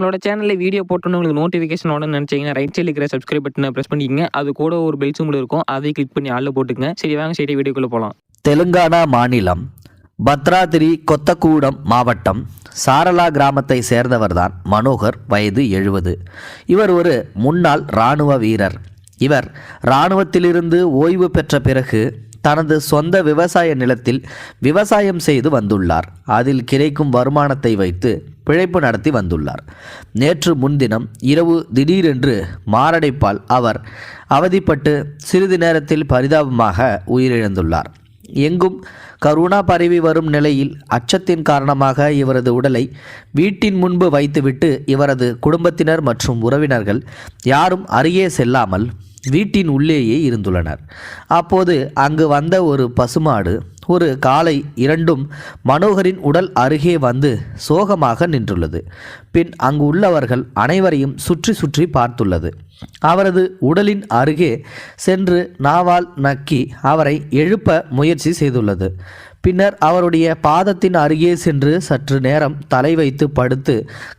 நம்மளோட சேனலில் வீடியோ போட்டோன்னு உங்களுக்கு நோட்டிஃபிகேஷன் உடனே நினச்சிங்கன்னா ரைட் சைடில் இருக்கிற சப்ஸ்கிரைப் பட்டனை ப்ரெஸ் பண்ணிக்கங்க. அது கூட ஒரு பெல் சிம்பிள் இருக்கும். அதை கிளிக் பண்ணி ஆளில் போட்டுக்கங்க. சரி வாங்க சரி வீடியோக்குள்ளே போகலாம் தெலுங்கானா மாநிலம் பத்ராதிரி கொத்தக்கூடம் மாவட்டம் சாரலா கிராமத்தை சேர்ந்தவர்தான் மனோகர் வயது எழுபது. இவர் ஒரு முன்னாள் இராணுவ வீரர். இவர் இராணுவத்திலிருந்து ஓய்வு பெற்ற பிறகு தனது சொந்த விவசாய நிலத்தில் விவசாயம் செய்து வந்துள்ளார். அதில் கிடைக்கும் வருமானத்தை வைத்து பிழைப்பு நடத்தி வந்துள்ளார். நேற்று முன்தினம் இரவு திடீரென்று மாரடைப்பால் அவர் அவதிப்பட்டு சிறிது நேரத்தில் பரிதாபமாக உயிரிழந்துள்ளார். எங்கும் கருணா பரவி வரும் நிலையில் அச்சத்தின் காரணமாக இவரது உடலை வீட்டின் முன்பு வைத்துவிட்டு இவரது குடும்பத்தினர் மற்றும் உறவினர்கள் யாரும் அருகே செல்லாமல் வீட்டின் உள்ளேயே இருந்துள்ளனர். அப்போது அங்கு வந்த ஒரு பசுமாடு ஒரு காலை இரண்டும் மனோகரின் உடல் அருகே வந்து சோகமாக நின்றுள்ளது. பின் அங்கு உள்ளவர்கள் அனைவரையும் சுற்றி சுற்றி பார்த்துள்ளது. அவரது உடலின் அருகே சென்று நாவால் நக்கி அவரை எழுப்ப முயற்சி செய்துள்ளது. பின்னர் அவருடைய பாதத்தின் அருகே சென்று சற்று நேரம் தலை வைத்து படுத்து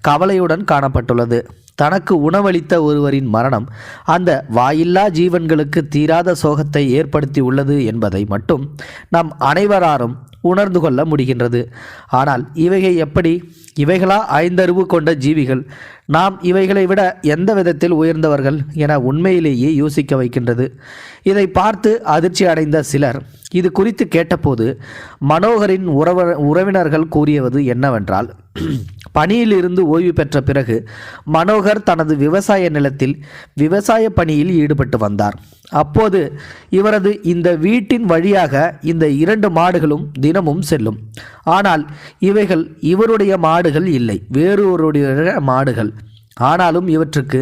கவலையுடன் காணப்பட்டுள்ளது. தனக்கு உணவளித்த ஒருவரின் மரணம் அந்த வாயில்லா ஜீவன்களுக்கு தீராத சோகத்தை ஏற்படுத்தி உள்ளது என்பதை மட்டும் நம் அனை அனைவராரும் உணர்ந்து கொள்ள முடிகின்றது. ஆனால் இவைகள் எப்படி? இவைகளா ஐந்தறிவு கொண்ட ஜீவிகள். நாம் இவைகளை விட எந்த விதத்தில் உயர்ந்தவர்கள் என உண்மையிலேயே யோசிக்க வைக்கின்றது. இதை பார்த்து அதிர்ச்சி அடைந்த சிலர் இது குறித்து கேட்டபோது மனோகரின் உறவ உறவினர்கள் கூறியது என்னவென்றால் பணியிலிருந்து ஓய்வு பெற்ற பிறகு மனோகர் தனது விவசாய நிலத்தில் விவசாய பணியில் ஈடுபட்டு வந்தார். அப்போது இவரது இந்த வீட்டின் வழியாக இந்த இரண்டு மாடுகளும் தினமும் செல்லும். ஆனால் இவைகள் இவருடைய மாடுகள் இல்லை வேறொருடைய மாடுகள். ஆனாலும் இவற்றுக்கு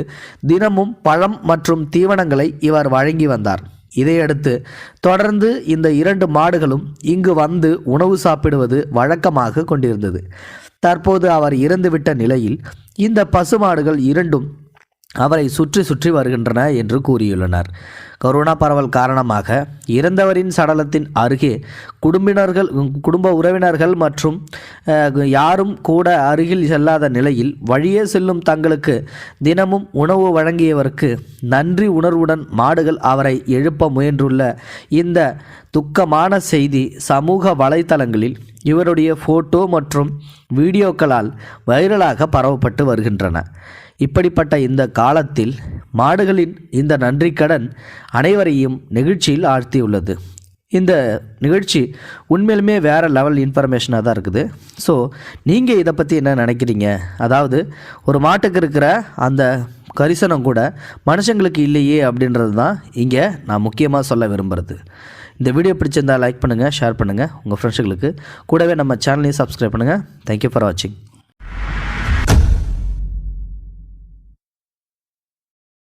தினமும் பழம் மற்றும் தீவனங்களை இவர் வழங்கி வந்தார். இதையடுத்து தொடர்ந்து இந்த இரண்டு மாடுகளும் இங்கு வந்து உணவு சாப்பிடுவது வழக்கமாக கொண்டிருந்தது. தற்போது அவர் இறந்துவிட்ட நிலையில் இந்த பசுமாடுகள் இரண்டும் அவரை சுற்றி சுற்றி வருகின்றன என்று கூறியுள்ளனர். கொரோனா பரவல் காரணமாக இறந்தவரின் சடலத்தின் அருகே குடும்பினர்கள் குடும்ப உறவினர்கள் மற்றும் யாரும் கூட அருகில் செல்லாத நிலையில் வழியே செல்லும் தங்களுக்கு தினமும் உணவு வழங்கியவருக்கு நன்றி உணர்வுடன் மாடுகள் அவரை எழுப்ப முயன்றுள்ள இந்த துக்கமான செய்தி சமூக வலைத்தளங்களில் இவருடைய ஃபோட்டோ மற்றும் வீடியோக்களால் வைரலாக பரவப்பட்டு வருகின்றன. இப்படிப்பட்ட இந்த காலத்தில் மாடுகளின் இந்த நன்றிக்கடன் அனைவரையும் நெகிழ்ச்சியில் ஆழ்த்தியுள்ளது. இந்த நிகழ்ச்சி உண்மையிலுமே வேறு லெவல் இன்ஃபர்மேஷனாக தான் இருக்குது. ஸோ நீங்கள் இதை பற்றி என்ன நினைக்கிறீங்க? அதாவது ஒரு மாட்டுக்கு இருக்கிற அந்த கரிசனம் கூட மனுஷங்களுக்கு இல்லையே அப்படின்றது தான் இங்கே நான் முக்கியமாக சொல்ல விரும்புகிறது இந்த வீடியோ பிடிச்சிருந்தால் லைக் பண்ணுங்கள் ஷேர் பண்ணுங்கள் உங்கள் ஃப்ரெண்ட்ஸுகளுக்கு கூடவே நம்ம சேனலையும் சப்ஸ்கிரைப் பண்ணுங்கள் தேங்க்யூ ஃபார் வாட்சிங்